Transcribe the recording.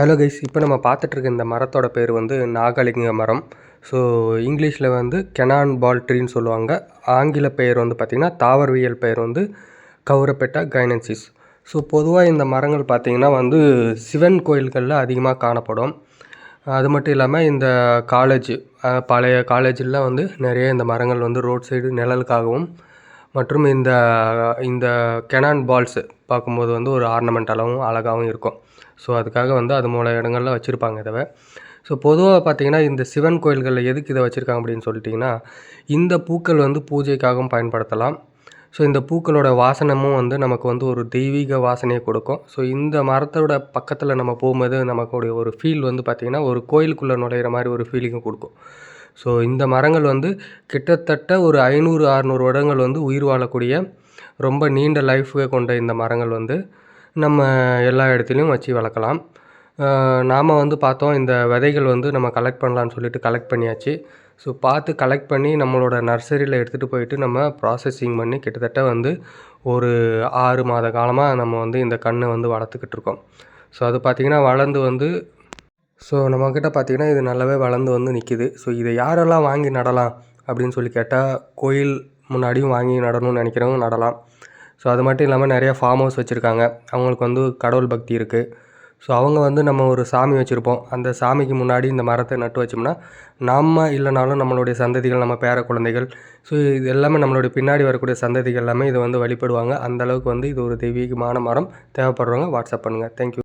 Hello guys இப்போ நம்ம பார்த்துட்ருக்க இந்த மரத்தோட பேர் வந்து நாகலிங்க மரம். ஸோ இங்கிலீஷில் வந்து கெனான் பால் ட்ரீன்னு சொல்லுவாங்க. ஆங்கில பெயர் வந்து பார்த்திங்கன்னா தாவரவியல் பெயர் வந்து கௌரப்பெட்டா கைனன்சிஸ். ஸோ பொதுவாக இந்த மரங்கள் பார்த்திங்கன்னா வந்து சிவன் கோயில்களில் அதிகமாக காணப்படும். அது மட்டும் இல்லாமல் இந்த காலேஜ் பழைய காலேஜில் வந்து நிறைய இந்த மரங்கள் வந்து ரோட் சைடு நிழலுக்காகவும் மற்றும் இந்த இந்த கெனான் பால்ஸு பார்க்கும்போது வந்து ஒரு ஆர்னமெண்டலாகவும் அழகாகவும் இருக்கும். ஸோ அதுக்காக வந்து அது மூல இடங்களில் வச்சுருப்பாங்க இதை ஸோ பொதுவாக பார்த்திங்கன்னா இந்த சிவன் கோயில்களில் எதுக்கு இதை வச்சுருக்காங்க அப்படின்னு சொல்லிட்டிங்கன்னா இந்த பூக்கள் வந்து பூஜைக்காகவும் பயன்படுத்தலாம். ஸோ இந்த பூக்களோட வாசனமும் வந்து நமக்கு வந்து ஒரு தெய்வீக வாசனையை கொடுக்கும். ஸோ இந்த மரத்தோட பக்கத்தில் நம்ம போகும்போது நமக்குடைய ஒரு ஃபீல் வந்து பார்த்திங்கன்னா ஒரு கோயிலுக்குள்ளே நுழையிற மாதிரி ஒரு ஃபீலிங்கை கொடுக்கும். ஸோ இந்த மரங்கள் வந்து கிட்டத்தட்ட ஒரு ஐநூறு அறநூறு வருடங்கள் வந்து உயிர் வாழக்கூடிய ரொம்ப நீண்ட லைஃபை கொண்ட இந்த மரங்கள் வந்து நம்ம எல்லா இடத்துலையும் வச்சு வளர்க்கலாம். நாம் வந்து பார்த்தோம் இந்த விதைகள் வந்து நம்ம கலெக்ட் பண்ணலான்னு சொல்லிட்டு கலெக்ட் பண்ணியாச்சு. ஸோ பார்த்து கலெக்ட் பண்ணி நம்மளோட நர்சரியில் எடுத்துகிட்டு போயிட்டு நம்ம ப்ராசஸிங் பண்ணி கிட்டத்தட்ட வந்து ஒரு ஆறு மாத காலமாக நம்ம வந்து இந்த கண்ணை வந்து வளர்த்துக்கிட்டு இருக்கோம். ஸோ அது பார்த்திங்கன்னா வளர்ந்து வந்து ஸோ நம்மக்கிட்ட பார்த்திங்கன்னா இது நல்லாவே வளர்ந்து வந்து நிற்கிது ஸோ இதை யாரெல்லாம் வாங்கி நடலாம் அப்படின்னு சொல்லி கேட்டால் கோயில் முன்னாடியும் வாங்கி நடணும்னு நினைக்கிறவங்க நடலாம். ஸோ அது மட்டும் இல்லாமல் நிறையா ஃபார்ம் ஹவுஸ் வச்சுருக்காங்க. அவங்களுக்கு வந்து கடவுள் பக்தி இருக்குது ஸோ அவங்க வந்து நம்ம ஒரு சாமி வச்சுருப்போம். அந்த சாமிக்கு முன்னாடி இந்த மரத்தை நட்டு வச்சோம்னா நம்ம இல்லைனாலும் நம்மளுடைய சந்ததிகள் நம்ம பேர குழந்தைகள் ஸோ இது எல்லாமே நம்மளுடைய பின்னாடி வரக்கூடிய சந்ததிகள் எல்லாமே இதை வந்து வழிபடுவாங்க. அந்தளவுக்கு வந்து இது ஒரு தெய்வீகமான மரம். தேவைப்படுறவங்க வாட்ஸ்அப் பண்ணுங்கள் தேங்க்யூ